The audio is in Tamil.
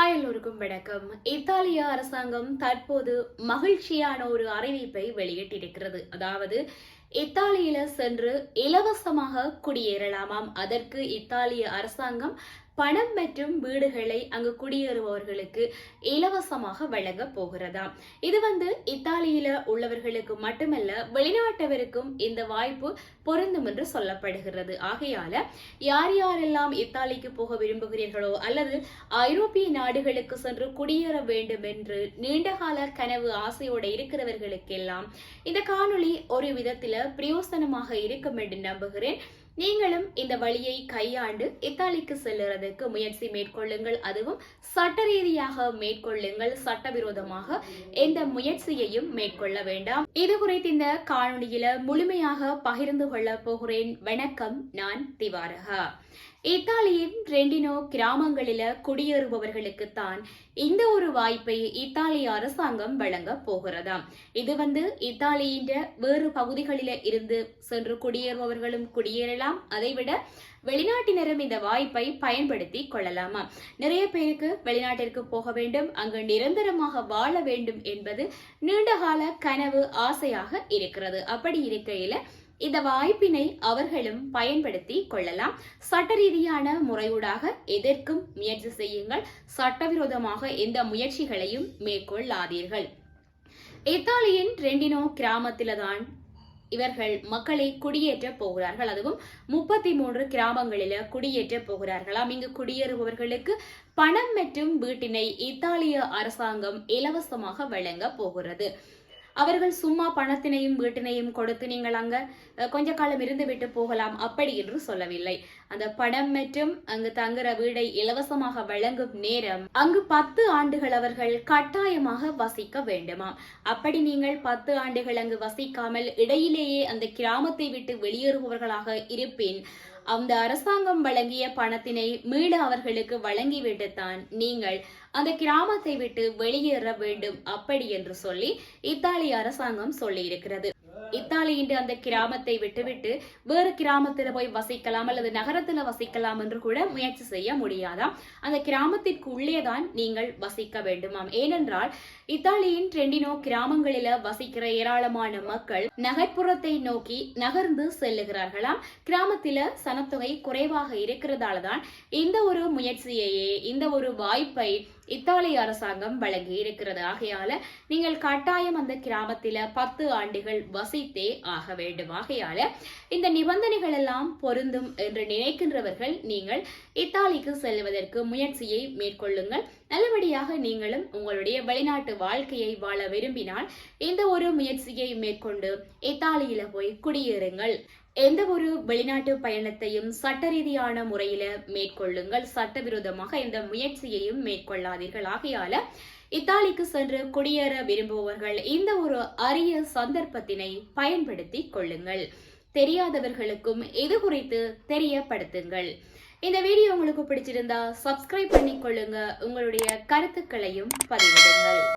ஹாய் எல்லோருக்கும் வணக்கம் இத்தாலிய அரசாங்கம் தற்போது மகிழ்ச்சியான ஒரு அறிவிப்பை வெளியிட்டிருக்கிறது. அதாவது இத்தாலியில சென்று இலவசமாக குடியேறலாமாம். அதற்கு இத்தாலிய அரசாங்கம் பணம் மற்றும் வீடுகளை அங்கு குடியேறுபவர்களுக்கு இலவசமாக வழங்க போகிறதாம் இது வந்து இத்தாலியில உள்ளவர்களுக்கு மட்டுமல்ல வெளிநாட்டவருக்கும் இந்த வாய்ப்பு பொருந்தும் என்று சொல்லப்படுகிறது. ஆகையால யார் யாரெல்லாம் இத்தாலிக்கு போக விரும்புகிறீர்களோ அல்லது ஐரோப்பிய நாடுகளுக்கு சென்று குடியேற வேண்டும் என்று நீண்டகால கனவு ஆசையோடு இருக்கிறவர்களுக்கெல்லாம் இந்த காணொளி ஒரு விதத்தில பிரயோசனமாக இருக்கும் என்று நம்புகிறேன். நீங்களும் இந்த வழியை கையாண்டு இத்தாலிக்கு செல்லுறதுக்கு முயற்சி மேற்கொள்ளுங்கள். அதுவும் சட்ட ரீதியாக மேற்கொள்ளுங்கள். சட்டவிரோதமாக எந்த முயற்சியையும் மேற்கொள்ள வேண்டாம். இது குறித்து இந்த காணொலியில முழுமையாக பகிர்ந்து கொள்ள போகிறேன். வணக்கம் நான் திவாரகா. இத்தாலியின் ரெண்டினோ கிராமங்களில குடியேறுபவர்களுக்கு தான் இந்த ஒரு வாய்ப்பை இத்தாலிய அரசாங்கம் வழங்க போகிறதாம் இது வந்து இத்தாலியின் வேறு பகுதிகளில இருந்து சென்று குடியேறுபவர்களும் குடியேறலாம். கொள்ளலாம். அதைவிட வெளிநாட்டினரும் இந்த வாய்ப்பை பயன்படுத்தி கொள்ளலாமா? நிறைய பேருக்கு வெளிநாட்டிற்கு போக வேண்டும். அங்கு நிரந்தரமாக வாழ வேண்டும் என்பது நீண்டகால கனவு ஆசையாக இருக்கிறது. அப்படி இருக்கையில இந்த வாய்ப்பினை அவர்களும் பயன்படுத்தி கொள்ளலாம். சட்ட ரீதியான முறையூடாக எதற்கும் முயற்சி செய்யுங்கள். சட்டவிரோதமாக எந்த முயற்சிகளையும் மேற்கொள்ளாதீர்கள். இத்தாலியின் ரெண்டினோ கிராமத்தில்தான் இவர்கள் மக்களை குடியேற்ற போகிறார்கள். அதுவும் முப்பத்தி மூன்று கிராமங்களில குடியேற்ற போகிறார்களாம். இங்கு குடியேறுபவர்களுக்கு பணம் மற்றும் வீட்டினை இத்தாலிய அரசாங்கம் இலவசமாக வழங்க போகிறது. அவர்கள் சும்மா பணத்தினையும் வீட்டினையும் கொடுத்து நீங்கள் அங்க கொஞ்ச காலம் இருந்து விட்டு போகலாம் அப்படி என்று சொல்லவில்லை. அந்த பணம் மற்றும் அங்கு தங்குற வீடை இலவசமாக வழங்கும் நேரம் அங்கு பத்து ஆண்டுகள் அவர்கள் கட்டாயமாக வசிக்க வேண்டுமாம். அப்படி நீங்கள் பத்து ஆண்டுகள் அங்கு வசிக்காமல் இடையிலேயே அந்த கிராமத்தை விட்டு வெளியேறுபவர்களாக இருப்பின். அந்த அரசாங்கம் வழங்கிய பணத்தினை மீள அவர்களுக்கு வழங்கிவிட்டுத்தான் நீங்கள் அந்த கிராமத்தை விட்டு வெளியேற வேண்டும் அப்படி என்று சொல்லி இத்தாலிய அரசாங்கம் சொல்லியிருக்கிறது. இருக்கிறது அந்த கிராமத்தை விட்டுவிட்டு வேறு கிராமத்துல போய் வசிக்கலாம் அல்லது நகரத்தில் வசிக்கலாம் என்று கூட முயற்சி செய்ய முடியாதாம். அந்த கிராமத்திற்கு உள்ளேதான் நீங்கள் வசிக்க வேண்டுமாம். ஏனென்றால் இத்தாலியின் ட்ரெண்டினோ கிராமங்களில வசிக்கிற ஏராளமான மக்கள் நகர்ப்புறத்தை நோக்கி நகர்ந்து செல்லுகிறார்களாம். கிராமத்தில சனத்தொகை குறைவாக இருக்கிறதால தான் இந்த ஒரு முயற்சியையே இந்த ஒரு வாய்ப்பை இத்தாலி அரசாங்கம் வழங்கி இருக்கிறது ஆகையால நீங்கள் கட்டாயம் அந்த கிராமத்தில பத்து ஆண்டுகள் வசித்தே ஆக வேண்டும். ஆகையால இந்த நிபந்தனைகள் எல்லாம் பொருந்தும் என்று நினைக்கின்றவர்கள் நீங்கள் இத்தாலிக்கு செல்வதற்கு முயற்சியை மேற்கொள்ளுங்கள். நல்லபடியாக நீங்களும் உங்களுடைய வெளிநாட்டு வாழ்க்கையை வாழ விரும்பினால் இந்த ஒரு முயற்சியை மேற்கொண்டு இத்தாலியில போய் குடியேறுங்கள். எந்த ஒரு வெளிநாட்டு பயணத்தையும் சட்ட ரீதியான முறையில மேற்கொள்ளுங்கள். சட்டவிரோதமாக எந்த முயற்சியையும் மேற்கொள்ளாதீர்கள். ஆகையால இத்தாலிக்கு சென்று குடியேற விரும்புபவர்கள் இந்த ஒரு அரிய சந்தர்ப்பத்தினை பயன்படுத்தி கொள்ளுங்கள். தெரியாதவர்களுக்கும் இது குறித்து தெரியப்படுத்துங்கள். இந்த வீடியோ உங்களுக்கு பிடிச்சிருந்தா சப்ஸ்கிரைப் பண்ணிக்கொள்ளுங்க. உங்களுடைய கருத்துக்களையும் பதிவிடுங்கள்.